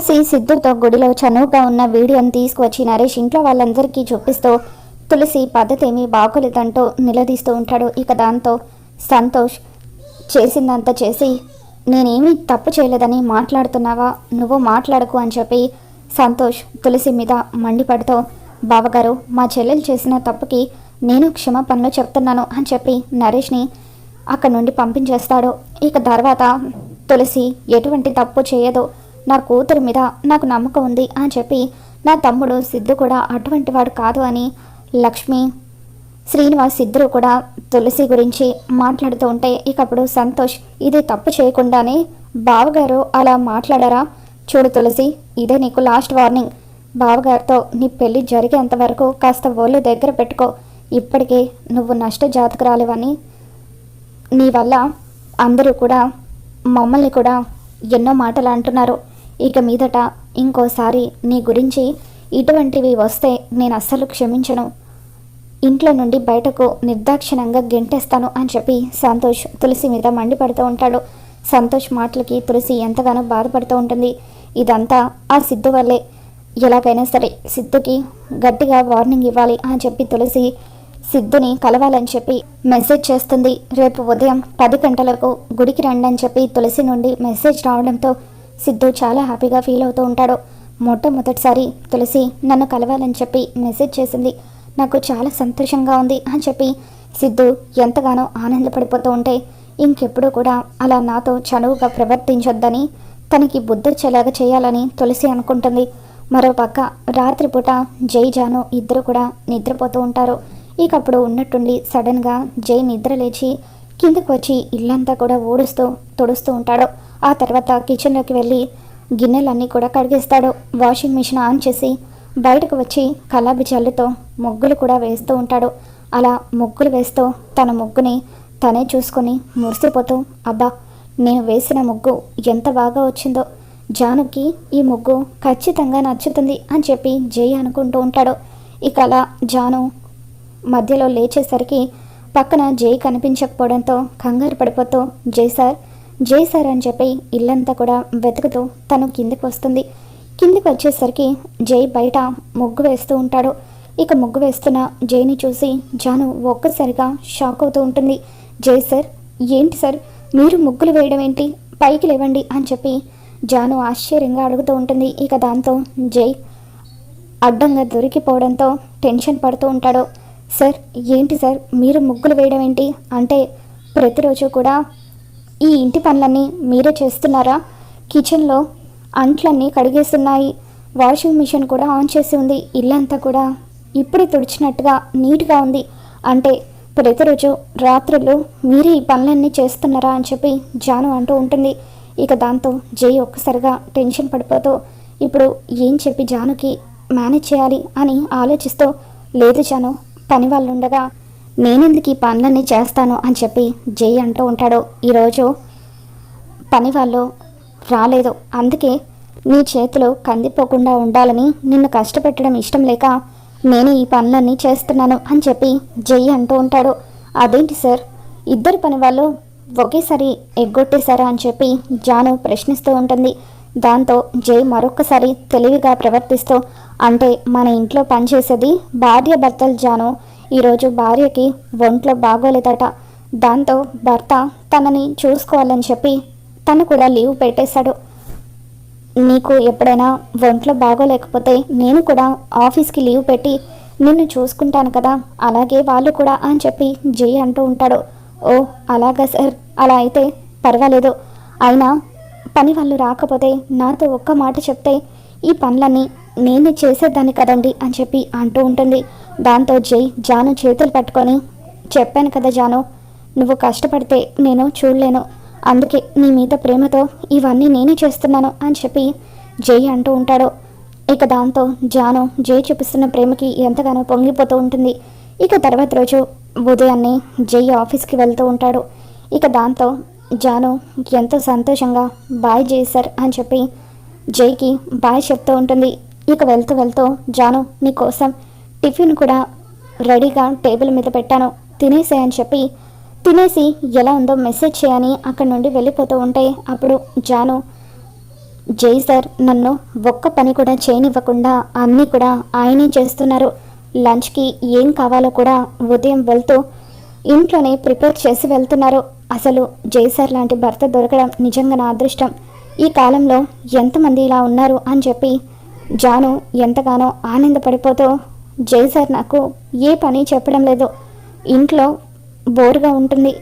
తులసి సిద్ధుతో గుడిలో చనువుగా ఉన్న వీడియోని తీసుకువచ్చి నరేష్ ఇంట్లో వాళ్ళందరికీ చూపిస్తూ తులసి పద్ధతి ఏమీ బాగోలేదంటూ నిలదీస్తూ ఉంటాడు. ఇక దాంతో సంతోష్ చేసిందంతా చేసి నేనేమీ తప్పు చేయలేదని మాట్లాడుతున్నావా? నువ్వు మాట్లాడకు అని చెప్పి సంతోష్ తులసి మీద మండిపడుతూ బావగారు మా చెల్లెలు చేసిన తప్పుకి నేను క్షమాపణలు చెప్తున్నాను అని చెప్పి నరేష్ని అక్కడ నుండి పంపించేస్తాడు. ఇక తర్వాత తులసి ఎటువంటి తప్పు చేయదు. నా కూతురు మీద నాకు నమ్మకం ఉంది అని చెప్పి నా తమ్ముడు సిద్ధు కూడా అటువంటి వాడు కాదు అని లక్ష్మి శ్రీనివాస్ ఇద్దరు కూడా తులసి గురించి మాట్లాడుతూ ఉంటే ఇకప్పుడు సంతోష్ ఇది తప్పు చేయకుండానే బావగారు అలా మాట్లాడారా? చూడు తులసి ఇదే నీకు లాస్ట్ వార్నింగ్ బావగారితో నీ పెళ్ళి జరిగేంత వరకు కాస్త ఒళ్ళు దగ్గర పెట్టుకో. ఇప్పటికే నువ్వు నష్ట జాతకురాలేవని నీ వల్ల అందరూ కూడా మమ్మల్ని కూడా ఎన్నో మాటలు అంటున్నారు. ఇక మీదట ఇంకోసారి నీ గురించి ఇటువంటివి వస్తే నేను అస్సలు క్షమించను. ఇంట్లో నుండి బయటకు నిర్దాక్షిణంగా గెంటేస్తాను అని చెప్పి సంతోష్ తులసి మీద మండిపడుతూ ఉంటాడు. సంతోష్ మాటలకి తులసి ఎంతగానో బాధపడుతూ ఉంటుంది. ఇదంతా ఆ సిద్ధు వల్లే. ఎలాగైనా సరే సిద్ధుకి గట్టిగా వార్నింగ్ ఇవ్వాలి అని చెప్పి తులసి సిద్ధుని కలవాలని చెప్పి మెసేజ్ చేస్తుంది. రేపు ఉదయం పది గంటలకు గుడికి రండి అని చెప్పి తులసి నుండి మెసేజ్ రావడంతో సిద్ధు చాలా హ్యాపీగా ఫీల్ అవుతూ ఉంటాడు. మొట్టమొదటిసారి తులసి నన్ను కలవాలని చెప్పి మెసేజ్ చేసింది. నాకు చాలా సంతోషంగా ఉంది అని చెప్పి సిద్ధు ఎంతగానో ఆనందపడిపోతూ ఉంటే ఇంకెప్పుడు కూడా అలా నాతో చనువుగా ప్రవర్తించొద్దని తనకి బుద్ధొచ్చేలాగా చేయాలని తులసి అనుకుంటుంది. మరోపక్క రాత్రిపూట జై జాను ఇద్దరు కూడా నిద్రపోతూ ఉంటారు. ఇక అప్పుడు ఉన్నట్టుండి సడన్గా జై నిద్ర లేచి కిందకు వచ్చి ఇల్లంతా కూడా ఊడుస్తూ తుడుస్తూ ఉంటాడు. ఆ తర్వాత కిచెన్లోకి వెళ్ళి గిన్నెలన్నీ కూడా కడిగేస్తాడు. వాషింగ్ మిషన్ ఆన్ చేసి బయటకు వచ్చి కలాబి జల్లుతో ముగ్గులు కూడా వేస్తూ ఉంటాడు. అలా ముగ్గులు వేస్తూ తన ముగ్గుని తనే చూసుకొని మురిసిపోతూ అబ్బా నేను వేసిన ముగ్గు ఎంత బాగా వచ్చిందో. జానుకి ఈ ముగ్గు ఖచ్చితంగా నచ్చుతుంది అని చెప్పి జయ అనుకుంటూ ఉంటాడు. ఇక అలా జాను మధ్యలో లేచేసరికి పక్కన జై కనిపించకపోవడంతో కంగారు పడిపోతూ జై సార్ జై సార్ అని చెప్పి ఇల్లంతా కూడా వెతుకుతూ తను కిందికి వస్తుంది. కిందికి వచ్చేసరికి జై బయట ముగ్గు వేస్తూ ఉంటాడు. ఇక ముగ్గు వేస్తున్న జైని చూసి జాను ఒక్కసారిగా షాక్ అవుతూ ఉంటుంది. జై సార్ ఏంటి సార్? మీరు ముగ్గులు వేయడం ఏంటి? పైకి లేవండి అని చెప్పి జాను ఆశ్చర్యంగా అడుగుతూ ఉంటుంది. ఇక దాంతో జై అడ్డంగా దొరికిపోవడంతో టెన్షన్ పడుతూ ఉంటాడు. సార్ ఏంటి సార్? మీరు ముగ్గులు వేయడం ఏంటి? అంటే ప్రతిరోజు కూడా ఈ ఇంటి పనులన్నీ మీరే చేస్తున్నారా? కిచెన్లో అంట్లన్నీ కడిగేస్తున్నాయి. వాషింగ్ మిషన్ కూడా ఆన్ చేసి ఉంది. ఇల్లంతా కూడా ఇప్పుడే తుడిచినట్టుగా నీట్గా ఉంది. అంటే ప్రతిరోజు రాత్రులు మీరే ఈ పనులన్నీ చేస్తున్నారా అని చెప్పి జాను అంటూ ఉంటుంది. ఇక దాంతో జై ఒక్కసారిగా టెన్షన్ పడిపోతూ ఇప్పుడు ఏం చెప్పి జానుకి మేనేజ్ చేయాలి? అని ఆలోచిస్తూ లేదు జాను పని వాళ్ళు ఉండగా నేనెందుకు ఈ పనులన్నీ చేస్తాను అని చెప్పి జై అంటూ ఉంటాడు. ఈరోజు పని వాళ్ళు రాలేదు. అందుకే నీ చేతిలో కందిపోకుండా ఉండాలని నిన్ను కష్టపెట్టడం ఇష్టం లేక నేను ఈ పనులన్నీ చేస్తున్నాను అని చెప్పి జై అంటూ ఉంటాడు. అదేంటి సార్? ఇద్దరు పని వాళ్ళు ఒకేసారి ఎగ్గొట్టేశారా అని చెప్పి జాను ప్రశ్నిస్తూ ఉంటుంది. దాంతో జై మరొకసారి తెలివిగా ప్రవర్తిస్తూ అంటే మన ఇంట్లో పనిచేసేది భార్య భర్తలు జాను ఈరోజు భార్యకి ఒంట్లో బాగోలేదట. దాంతో భర్త తనని చూసుకోవాలని చెప్పి తను కూడా లీవ్ పెట్టేశాడు. నీకు ఎప్పుడైనా ఒంట్లో బాగోలేకపోతే నేను కూడా ఆఫీస్కి లీవ్ పెట్టి నిన్ను చూసుకుంటాను కదా అలాగే వాళ్ళు కూడా అని చెప్పి జై అంటూ ఉంటాడు. ఓ అలాగా సార్. అలా అయితే పర్వాలేదు. అయినా పని వాళ్ళు రాకపోతే నాతో ఒక్క మాట చెప్తే ఈ పనులన్నీ నేను చేసేదాన్ని కదండి అని చెప్పి అంటూ ఉంటుంది. దాంతో జై జాను చేతులు పట్టుకొని చెప్పాను కదా జాను నువ్వు కష్టపడితే నేను చూడలేను. అందుకే నీ మీద ప్రేమతో ఇవన్నీ నేనే చేస్తున్నాను అని చెప్పి జై అంటూ ఉంటాడు. ఇక దాంతో జాను జై చూపిస్తున్న ప్రేమకి ఎంతగానో పొంగిపోతూ ఉంటుంది. ఇక తర్వాత రోజు ఉదయాన్నే జై ఆఫీస్కి వెళ్తూ ఉంటాడు. ఇక దాంతో జాను ఎంతో సంతోషంగా బాయ్ జై సార్ అని చెప్పి జైకి బాయ్ చెప్తూ ఉంటుంది. ఇక వెళ్తూ వెళ్తూ జాను నీకోసం టిఫిన్ కూడా రెడీగా టేబుల్ మీద పెట్టాను. తినేసే అని చెప్పి తినేసి ఎలా ఉందో మెసేజ్ చేయని అక్కడి నుండి వెళ్ళిపోతూ ఉంటే అప్పుడు జాను జై సార్ నన్ను ఒక్క పని కూడా చేయనివ్వకుండా అన్నీ కూడా ఆయనే చేస్తున్నారు. లంచ్కి ఏం కావాలో కూడా ఉదయం వెళ్తూ ఇంట్లోనే ప్రిపేర్ చేసి వెళ్తున్నారు. అసలు జై సార్ లాంటి భర్త దొరకడం నిజంగా నా అదృష్టం. ఈ కాలంలో ఎంతమంది ఇలా ఉన్నారు అని చెప్పి జాను ఎంతగానో ఆనందపడిపోతూ జై సార్ నాకు ఏ పని చెప్పడం లేదు. ఇంట్లో బోరుగా ఉంటుంది.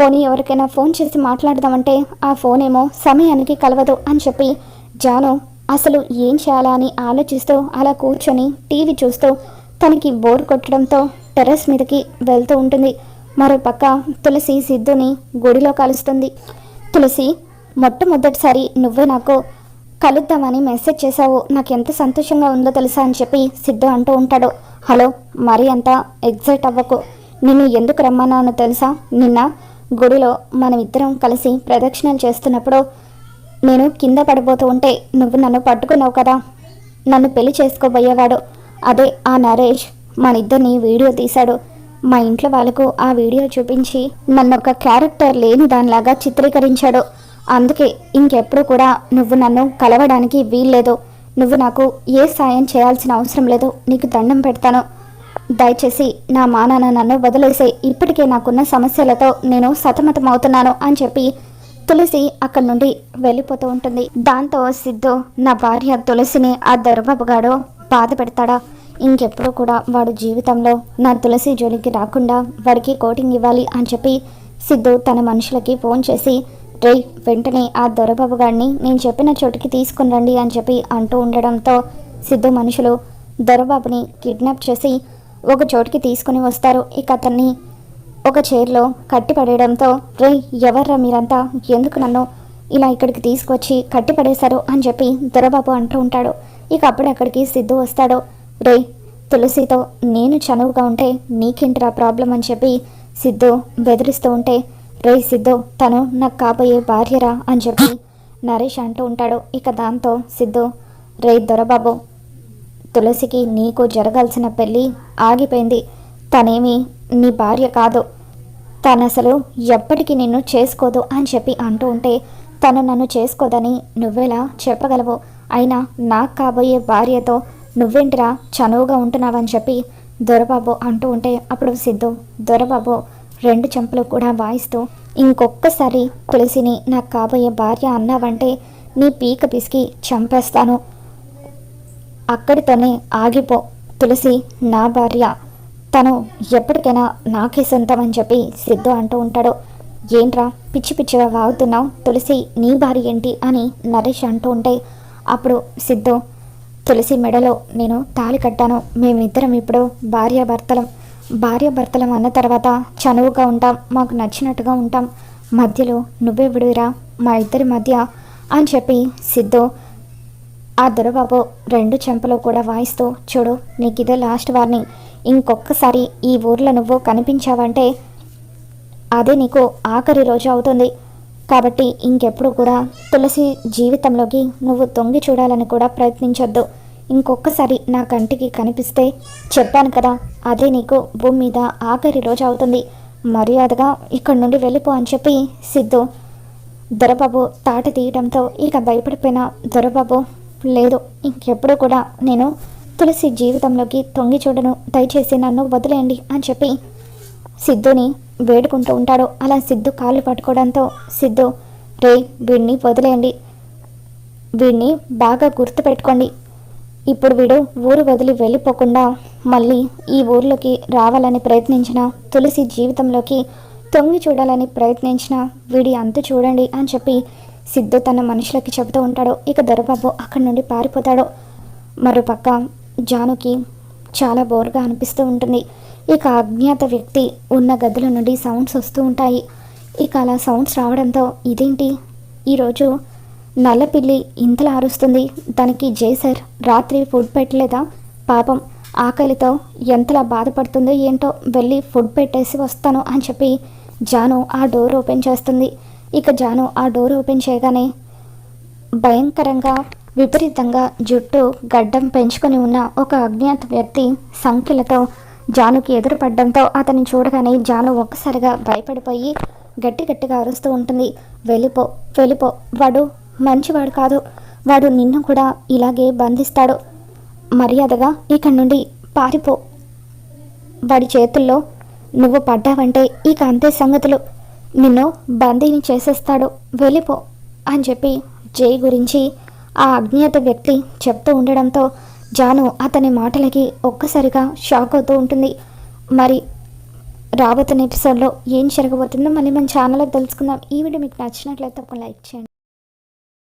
పోనీ ఎవరికైనా ఫోన్ చేసి మాట్లాడదామంటే ఆ ఫోన్ ఏమో సమయానికి కలవదు అని చెప్పి జాను అసలు ఏం చేయాలా అని ఆలోచిస్తూ అలా కూర్చొని టీవీ చూస్తూ తనకి బోర్ కొట్టడంతో టెర్రస్ మీదకి వెళ్తూ ఉంటుంది. మరోపక్క తులసి సిద్ధుని గుడిలో కలుస్తుంది. తులసి మొట్టమొదటిసారి నువ్వే నాకు కలుద్దామని మెసేజ్ చేశావు. నాకు ఎంత సంతోషంగా ఉందో తెలుసా అని చెప్పి సిద్ధు అంటూ ఉంటాడు. హలో మరీ అంత ఎగ్జైట్ అవ్వకు. నిన్ను ఎందుకు రమ్మన్నాను తెలుసా? నిన్న గుడిలో మనమిద్దరం కలిసి ప్రదక్షిణలు చేస్తున్నప్పుడు నేను కింద పడిపోతూ ఉంటే నువ్వు నన్ను పట్టుకున్నావు కదా. నన్ను పెళ్ళి చేసుకోబోయేవాడు. అదే ఆ నరేష్ మన ఇద్దరిని వీడియో తీశాడు. మా ఇంట్లో వాళ్ళకు ఆ వీడియో చూపించి నన్ను ఒక క్యారెక్టర్ లేని దానిలాగా చిత్రీకరించాడు. అందుకే ఇంకెప్పుడు కూడా నువ్వు నన్ను కలవడానికి వీల్లేదు. నువ్వు నాకు ఏ సాయం చేయాల్సిన అవసరం లేదు నీకు దండం పెడతాను. దయచేసి నా మానాన నన్ను వదిలేసే ఇప్పటికే నాకున్న సమస్యలతో నేను సతమతమవుతున్నాను అని చెప్పి తులసి అక్కడి నుండి వెళ్ళిపోతూ ఉంటుంది. దాంతో సిద్ధు నా భార్య తులసిని ఆ దొరబాబుగాడు బాధ పెడతాడా? ఇంకెప్పుడు కూడా వాడు జీవితంలో నా తులసి జోలికి రాకుండా వాడికి కోటింగ్ ఇవ్వాలి అని చెప్పి సిద్ధు తన మనుషులకి ఫోన్ చేసి రే వెంటనే ఆ దొరబాబు గారిని నేను చెప్పిన చోటుకి తీసుకుని రండి అని చెప్పి అంటూ ఉండడంతో సిద్ధు మనుషులు దొరబాబుని కిడ్నాప్ చేసి ఒక చోటుకి తీసుకుని వస్తారు. ఇక అతన్ని ఒక చైర్లో కట్టిపడేయడంతో రే ఎవర్రా మీరంతా? ఎందుకు నన్ను ఇలా ఇక్కడికి తీసుకొచ్చి కట్టిపడేశారు? అని చెప్పి దొరబాబు అంటూ ఉంటాడు. ఇక అప్పుడు అక్కడికి సిద్ధు వస్తాడు. రే తులసితో నేను చనువుగా ఉంటే నీకేంటిరా ప్రాబ్లం? అని చెప్పి సిద్ధు బెదిరిస్తూ ఉంటే రే సిద్ధు తను నాకు కాబోయే భార్యరా అని చెప్పి నరేష్ అంటూ ఉంటాడు. ఇక దాంతో సిద్ధు రే దొరబాబు తులసికి నీకు జరగాల్సిన పెళ్ళి ఆగిపోయింది. తనేమి నీ భార్య కాదు. తను అసలు ఎప్పటికీ నిన్ను చేసుకోదు అని చెప్పి అంటూ ఉంటే తను నన్ను చేసుకోదని నువ్వెలా చెప్పగలవు? అయినా నాకు కాబోయే భార్యతో నువ్వేంటిరా చనువుగా ఉంటున్నావని చెప్పి దొరబాబు అంటూ ఉంటే అప్పుడు సిద్ధు దొరబాబు రెండు చెంపలు కూడా వాయిస్తూ ఇంకొక్కసారి తులసిని నాకు కాబోయే భార్య అన్నావంటే నీ పీక పిసికి చంపేస్తాను. అక్కడితోనే ఆగిపో. తులసి నా భార్య. తను ఎప్పటికైనా నాకే సొంతం అని చెప్పి సిద్ధు అంటూ ఉంటాడు. ఏంట్రా పిచ్చి పిచ్చిగా వాగుతున్నావు? తులసి నీ భార్య ఏంటి? అని నరేష్ అంటూ ఉంటే అప్పుడు సిద్ధు తులసి మెడలో నేను తాళి కట్టాను. మేమిద్దరం ఇప్పుడు భార్యాభర్తలం. భార్యాభర్తలం అన్న తర్వాత చనువుగా ఉంటాం మాకు నచ్చినట్టుగా ఉంటాం. మధ్యలో నువ్వే విడువిరా? మా ఇద్దరి మధ్య అని చెప్పి సిద్ధు ఆ దొరబాబు రెండు చెంపలో కూడా వాయిస్తూ చూడు నీకు ఇదే లాస్ట్ వార్నింగ్. ఇంకొకసారి ఈ ఊర్లో నువ్వు కనిపించావంటే అదే నీకు ఆఖరి రోజు అవుతుంది. కాబట్టి ఇంకెప్పుడు కూడా తులసి జీవితంలోకి నువ్వు తొంగి చూడాలని కూడా ప్రయత్నించొద్దు. ఇంకొకసారి నా కంటికి కనిపిస్తే చెప్పాను కదా అదే నీకు భూమి మీద ఆఖరి రోజు అవుతుంది. మర్యాదగా ఇక్కడి నుండి వెళ్ళిపో అని చెప్పి సిద్ధు దొరబాబు తాట తీయడంతో ఇక భయపడిపోయిన దొరబాబు లేదు ఇంకెప్పుడు కూడా నేను తులసి జీవితంలోకి తొంగి చూడను దయచేసి నన్ను వదిలేయండి అని చెప్పి సిద్ధుని వేడుకుంటూ ఉంటాడు. అలా సిద్ధు కాళ్ళు పట్టుకోవడంతో సిద్ధు రే వీడిని వదిలేయండి. వీడిని బాగా గుర్తుపెట్టుకోండి. ఇప్పుడు వీడు ఊరు వదిలి వెళ్ళిపోకుండా మళ్ళీ ఈ ఊర్లోకి రావాలని ప్రయత్నించిన తులసి జీవితంలోకి తొంగి చూడాలని ప్రయత్నించిన వీడి అంతు చూడండి అని చెప్పి సిద్ధు తన మనుషులకి చెబుతూ ఉంటాడు. ఇక దొరబాబు అక్కడి నుండి పారిపోతాడు. మరోపక్క జానుకి చాలా బోర్గా అనిపిస్తూ ఉంటుంది. ఇక అజ్ఞాత వ్యక్తి ఉన్న గదుల నుండి సౌండ్స్ వస్తూ ఉంటాయి. ఇక అలా సౌండ్స్ రావడంతో ఇదేంటి? ఈరోజు నల్లపిల్లి ఇంతలా అరుస్తుంది. దానికి జై సార్ రాత్రి ఫుడ్ పెట్టలేదా? పాపం ఆకలితో ఎంతలా బాధపడుతుందో ఏంటో వెళ్ళి ఫుడ్ పెట్టేసి వస్తాను అని చెప్పి జాను ఆ డోర్ ఓపెన్ చేస్తుంది. ఇక జాను ఆ డోర్ ఓపెన్ చేయగానే భయంకరంగా విపరీతంగా జుట్టు గడ్డం పెంచుకొని ఉన్న ఒక అజ్ఞాత వ్యక్తి సంఖ్యలతో జానుకి ఎదురుపడడంతో అతన్ని చూడగానే జాను ఒక్కసారిగా భయపడిపోయి గట్టి గట్టిగా అరుస్తూ ఉంటుంది. వెళ్ళిపో వెళ్ళిపో వాడు మంచివాడు కాదు. వాడు నిన్ను కూడా ఇలాగే బంధిస్తాడు. మర్యాదగా ఇక్కడి నుండి పారిపో. వాడి చేతుల్లో నువ్వు పడ్డావంటే ఇక అంతే సంగతులు. నిన్ను బందీని చేసేస్తాడు. వెళ్ళిపో అని చెప్పి జై గురించి ఆ అజ్ఞాత వ్యక్తి చెప్తూ ఉండడంతో జాను అతని మాటలకి ఒక్కసారిగా షాక్ అవుతూ ఉంటుంది. మరి రాబోతున్న ఎపిసోడ్లో ఏం జరగబోతుందో మళ్ళీ మన ఛానల్లో తెలుసుకుందాం. ఈ వీడియో మీకు నచ్చినట్లయితే ఒక లైక్ చేయండి.